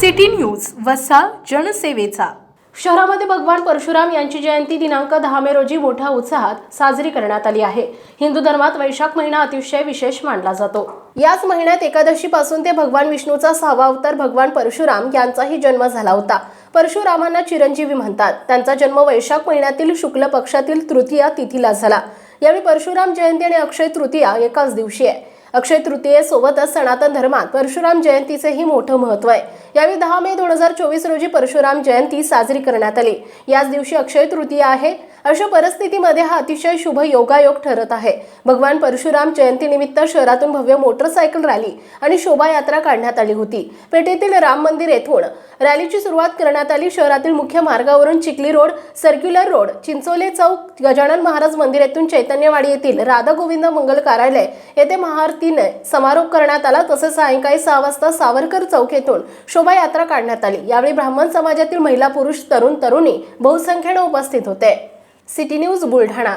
City news वसा जनसेवेचा. शहरामध्ये भगवान परशुराम यांची जयंती दिनांक दहा मे रोजी मोठ्या उत्साहात साजरी करण्यात आली आहे. हिंदू धर्मात वैशाख महिना अतिशय विशेष मानला जातो. याच महिन्यात एकादशीपासून ते भगवान विष्णूचा सहावा अवतार भगवान परशुराम यांचाही जन्म झाला होता. परशुरामांना चिरंजीवी म्हणतात. त्यांचा जन्म वैशाख महिन्यातील शुक्ल पक्षातील तृतीया तिथीला झाला. यावेळी परशुराम जयंती आणि अक्षय तृतीया एकाच दिवशी आहे. अक्षय तृतीयेसोबतच सनातन धर्मात परशुराम जयंतीचेही मोठं महत्त्व आहे. यावेळी दहा मे दोन हजार चोवीस रोजी परशुराम जयंती साजरी करण्यात आली. याच दिवशी अक्षय तृतीया आहे. अशा परिस्थितीमध्ये हा अतिशय शुभ योगायोग ठरत आहे. भगवान परशुराम जयंतीनिमित्त शहरातून भव्य मोटरसायकल रॅली आणि शोभायात्रा काढण्यात आली होती. पेठेतील राम मंदिर येथून रॅलीची सुरुवात करण्यात आली. शहरातील मुख्य मार्गावरून Chikhli road circular road Chinchole चौक गजानन महाराज मंदिर येथून चैतन्यवाडी येथील राधा गोविंद मंगल कार्यालय येथे महाआरतीने समारोप करण्यात आला. तसेच सायंकाळी सहा वाजता सावरकर चौक येथून शोभायात्रा काढण्यात आली. यावेळी ब्राह्मण समाजातील महिला पुरुष तरुण तरुणी बहुसंख्येने उपस्थित होते. City news Buldhana.